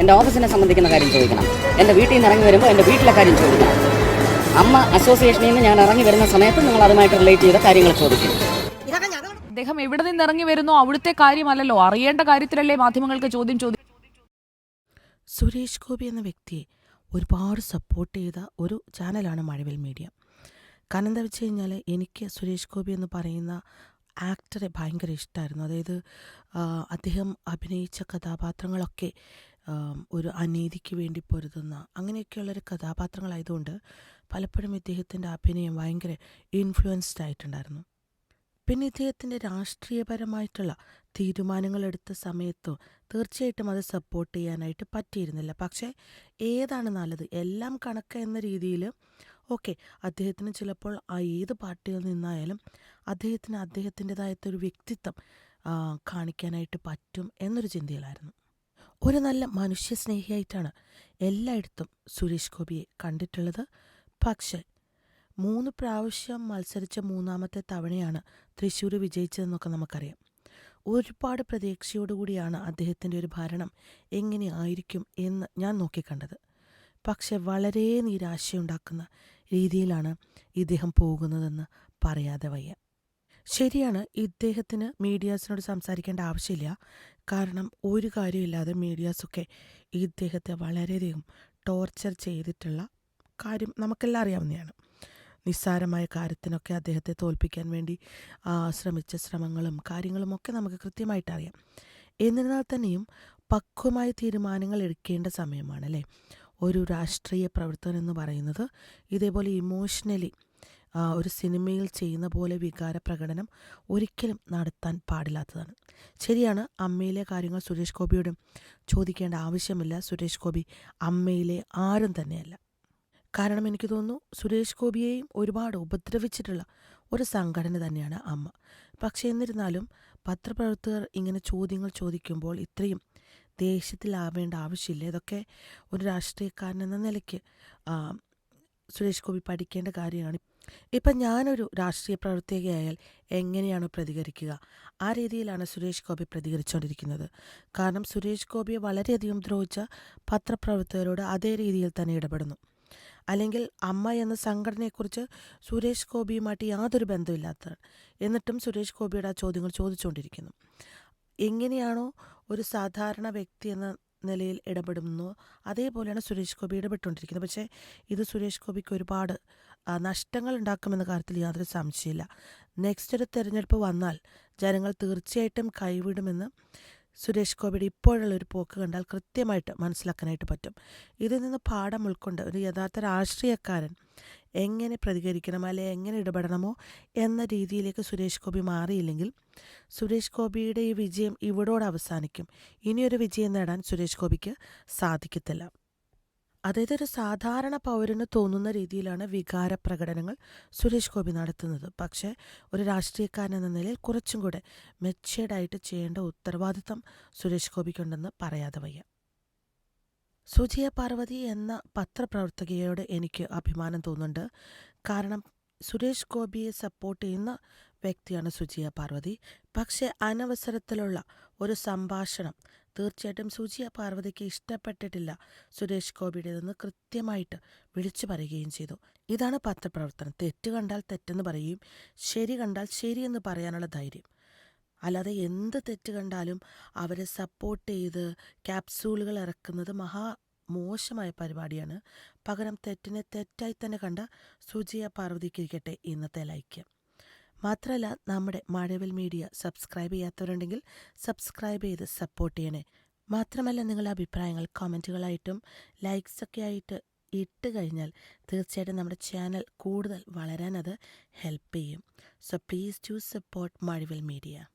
എന്റെ ഓഫീസിനെ സംബന്ധിക്കുന്ന കാര്യം ചോദിക്കണം. എന്റെ വീട്ടിൽ നിന്ന് ഇറങ്ങി വരുമ്പോൾ എന്റെ വീട്ടിലെ കാര്യം ചോദിക്കണം. അമ്മ അസോസിയേഷനിൽ നിന്ന് ഞാൻ ഇറങ്ങി വരുന്ന സമയത്ത് നിങ്ങൾ അതുമായിട്ട് റിലേറ്റ് ചെയ്ത കാര്യങ്ങൾ ചോദിക്കും. അദ്ദേഹം എവിടെ നിന്ന് ഇറങ്ങി വരുന്നു അവിടുത്തെ കാര്യമല്ലല്ലോ. അറിയേണ്ട കാര്യത്തിലല്ലേ മാധ്യമങ്ങൾക്ക് ചോദ്യം ചോദിക്കും സുരേഷ് ഗോപി എന്ന വ്യക്തിയെ ഒരുപാട് സപ്പോർട്ട് ചെയ്ത ഒരു ചാനലാണ് മഴവിൽ മീഡിയ കാരണം എന്താ വെച്ച് കഴിഞ്ഞാൽ എനിക്ക് സുരേഷ് ഗോപി എന്ന് പറയുന്ന ആക്ടറെ ഭയങ്കര ഇഷ്ടമായിരുന്നു അതായത് അദ്ദേഹം അഭിനയിച്ച കഥാപാത്രങ്ങളൊക്കെ ഒരു അനീതിക്ക് വേണ്ടി പൊരുതുന്ന അങ്ങനെയൊക്കെയുള്ളൊരു കഥാപാത്രങ്ങളായതുകൊണ്ട് പലപ്പോഴും ഇദ്ദേഹത്തിന്റെ അഭിനയം ഭയങ്കര ഇൻഫ്ലുവൻസ്ഡ് ആയിട്ടുണ്ടായിരുന്നു. പിന്നെ ഇദ്ദേഹത്തിന്റെ രാഷ്ട്രീയപരമായിട്ടുള്ള തീരുമാനങ്ങൾ എടുത്ത സമയത്തോ തീർച്ചയായിട്ടും അത് സപ്പോർട്ട് ചെയ്യാനായിട്ട് പറ്റിയിരുന്നില്ല. പക്ഷേ ഏതാണ് നല്ലത്? എല്ലാം കണക്ക് എന്ന രീതിയിൽ ഓക്കെ അദ്ദേഹത്തിന് ചിലപ്പോൾ ആ ഏത് പാർട്ടിയിൽ നിന്നായാലും അദ്ദേഹത്തിന് അദ്ദേഹത്തിന്റെതായിട്ടൊരു വ്യക്തിത്വം കാണിക്കാനായിട്ട് പറ്റും എന്നൊരു ചിന്തയിലായിരുന്നു. ഒരു നല്ല മനുഷ്യസ്നേഹിയായിട്ടാണ് എല്ലായിടത്തും സുരേഷ് ഗോപിയെ കണ്ടിട്ടുള്ളത്. പക്ഷേ മൂന്ന് പ്രാവശ്യം മത്സരിച്ച മൂന്നാമത്തെ തവണയാണ് തൃശ്ശൂർ വിജയിച്ചതെന്നൊക്കെ നമുക്കറിയാം. ഒരുപാട് പ്രതീക്ഷയോടുകൂടിയാണ് അദ്ദേഹത്തിന്റെ ഒരു ഭരണം എങ്ങനെയായിരിക്കും എന്ന് ഞാൻ നോക്കിക്കണ്ടത്. പക്ഷെ വളരെ നിരാശയുണ്ടാക്കുന്ന രീതിയിലാണ് ഇദ്ദേഹം പോകുന്നതെന്ന് പറയാതെ വയ്യ. ശരിയാണ് ഇദ്ദേഹത്തിന് മീഡിയാസിനോട് സംസാരിക്കേണ്ട ആവശ്യമില്ല. കാരണം ഒരു കാര്യമില്ലാതെ മീഡിയാസൊക്കെ ഇദ്ദേഹത്തെ വളരെയധികം ടോർച്ചർ ചെയ്തിട്ടുള്ള കാര്യം നമുക്കെല്ലാം അറിയാവുന്നതാണ്. നിസ്സാരമായ കാര്യത്തിനൊക്കെ അദ്ദേഹത്തെ തോൽപ്പിക്കാൻ വേണ്ടി ശ്രമിച്ച ശ്രമങ്ങളും കാര്യങ്ങളും ഒക്കെ നമുക്ക് കൃത്യമായിട്ട് അറിയാം. എന്നിരുന്നാൽ തന്നെയും പക്വമായ തീരുമാനങ്ങൾ എടുക്കേണ്ട സമയമാണ് അല്ലേ ഒരു രാഷ്ട്രീയ പ്രവർത്തനം എന്ന് പറയുന്നത് ഇതേപോലെ ഇമോഷണലി ഒരു സിനിമയിൽ ചെയ്യുന്ന പോലെ വികാര പ്രകടനം ഒരിക്കലും നടത്താൻ പാടില്ലാത്തതാണ്. ശരിയാണ് അമ്മയിലെ കാര്യങ്ങൾ സുരേഷ് ഗോപിയോട് ചോദിക്കേണ്ട ആവശ്യമില്ല. സുരേഷ് ഗോപി അമ്മയിലെ ആരും തന്നെയല്ല. കാരണം എനിക്ക് തോന്നുന്നു സുരേഷ് ഗോപിയെയും ഒരുപാട് ഉപദ്രവിച്ചിട്ടുള്ള ഒരു സംഘടന തന്നെയാണ് അമ്മ. പക്ഷേ എന്നിരുന്നാലും പത്രപ്രവർത്തകർ ഇങ്ങനെ ചോദ്യങ്ങൾ ചോദിക്കുമ്പോൾ ഇത്രയും ദേഷ്യത്തിലാവേണ്ട ആവശ്യമില്ല. ഇതൊക്കെ ഒരു രാഷ്ട്രീയക്കാരൻ എന്ന നിലയ്ക്ക് സുരേഷ് ഗോപി പഠിക്കേണ്ട കാര്യമാണ്. ഇപ്പം ഞാനൊരു രാഷ്ട്രീയ പ്രവർത്തകയായാൽ എങ്ങനെയാണ് പ്രതികരിക്കുക? ആ രീതിയിലാണ് സുരേഷ് ഗോപി പ്രതികരിച്ചുകൊണ്ടിരിക്കുന്നത് കാരണം സുരേഷ് ഗോപിയെ വളരെയധികം ദ്രോഹിച്ച പത്രപ്രവർത്തകരോട് അതേ രീതിയിൽ തന്നെ ഇടപെടുന്നു. അല്ലെങ്കിൽ അമ്മ എന്ന സംഘടനയെക്കുറിച്ച് സുരേഷ് ഗോപിയുമായിട്ട് യാതൊരു ബന്ധമില്ലാത്തതാണ് എന്നിട്ടും സുരേഷ് ഗോപിയുടെ ആ ചോദ്യങ്ങൾ ചോദിച്ചുകൊണ്ടിരിക്കുന്നു എങ്ങനെയാണോ ഒരു സാധാരണ വ്യക്തി എന്ന നിലയിൽ ഇടപെടുന്നു. അതേപോലെയാണ് സുരേഷ് ഗോപി ഇടപെട്ടുകൊണ്ടിരിക്കുന്നത്. പക്ഷേ ഇത് സുരേഷ് ഗോപിക്ക് ഒരുപാട് നഷ്ടങ്ങൾ ഉണ്ടാക്കുമെന്ന കാര്യത്തിൽ യാതൊരു സംശയമില്ല നെക്സ്റ്റ് ഒരു തെരഞ്ഞെടുപ്പ് വന്നാൽ ജനങ്ങൾ തീർച്ചയായിട്ടും കൈവിടുമെന്ന് സുരേഷ് ഗോപിയുടെ ഇപ്പോഴുള്ള ഒരു പോക്ക് കണ്ടാൽ കൃത്യമായിട്ട് മനസ്സിലാക്കാനായിട്ട് പറ്റും. ഇതിൽ നിന്ന് പാഠം ഉൾക്കൊണ്ട് ഒരു യഥാർത്ഥ രാഷ്ട്രീയക്കാരൻ എങ്ങനെ പ്രതികരിക്കണം അല്ലെ എങ്ങനെ ഇടപെടണമോ എന്ന രീതിയിലേക്ക് സുരേഷ് ഗോപി മാറിയില്ലെങ്കിൽ സുരേഷ് ഗോപിയുടെ ഈ വിജയം ഇവിടോടെ അവസാനിക്കും. ഇനിയൊരു വിജയം നേടാൻ സുരേഷ് ഗോപിക്ക് സാധിക്കത്തില്ല. അതായത് ഒരു സാധാരണ പൗരന് തോന്നുന്ന രീതിയിലാണ് വികാര പ്രകടനങ്ങൾ സുരേഷ് ഗോപി നടത്തുന്നത്. പക്ഷേ ഒരു രാഷ്ട്രീയക്കാരൻ എന്ന നിലയിൽ കുറച്ചും കൂടെ മെച്ചേർഡായിട്ട് ചെയ്യേണ്ട ഉത്തരവാദിത്തം സുരേഷ് ഗോപിക്കുണ്ടെന്ന് പറയാതെ വയ്യ. സുജിയ പാർവതി എന്ന പത്രപ്രവർത്തകയോട് എനിക്ക് അഭിമാനം തോന്നുന്നുണ്ട്. കാരണം സുരേഷ് ഗോപിയെ സപ്പോർട്ട് ചെയ്യുന്ന വ്യക്തിയാണ് സുജിയ പാർവതി. പക്ഷേ അനവസരത്തിലുള്ള ഒരു സംഭാഷണം തീർച്ചയായിട്ടും സുജിയ പാർവതിക്ക് ഇഷ്ടപ്പെട്ടിട്ടില്ല സുരേഷ് ഗോപിയുടേതെന്ന് കൃത്യമായിട്ട് വിളിച്ചു പറയുകയും ചെയ്തു. ഇതാണ് പത്രപ്രവർത്തനം. തെറ്റ് കണ്ടാൽ തെറ്റെന്ന് പറയുകയും ശരി കണ്ടാൽ ശരിയെന്ന് പറയാനുള്ള ധൈര്യം. അല്ലാതെ എന്ത് തെറ്റ് കണ്ടാലും അവരെ സപ്പോർട്ട് ചെയ്ത് ക്യാപ്സൂളുകൾ ഇറക്കുന്നത് മഹാ മോശമായ പരിപാടിയാണ്. പകരം തെറ്റിനെ തെറ്റായി തന്നെ കണ്ട സുജിയ പാർവതിക്കിരിക്കട്ടെ ഇന്നത്തെ ലൈക്ക്. മാത്രമല്ല നമ്മുടെ മഴവിൽ മീഡിയ സബ്സ്ക്രൈബ് ചെയ്യാത്തവരുണ്ടെങ്കിൽ സബ്സ്ക്രൈബ് ചെയ്ത് സപ്പോർട്ട് ചെയ്യണേ. മാത്രമല്ല നിങ്ങളുടെ അഭിപ്രായങ്ങൾ കമന്റുകളായിട്ടും ലൈക്സൊക്കെ ആയിട്ട് ഇട്ട് കഴിഞ്ഞാൽ തീർച്ചയായിട്ടും നമ്മുടെ ചാനൽ കൂടുതൽ വളരാനത് ഹെൽപ്പ് ചെയ്യും. So please to support Mazhavil media.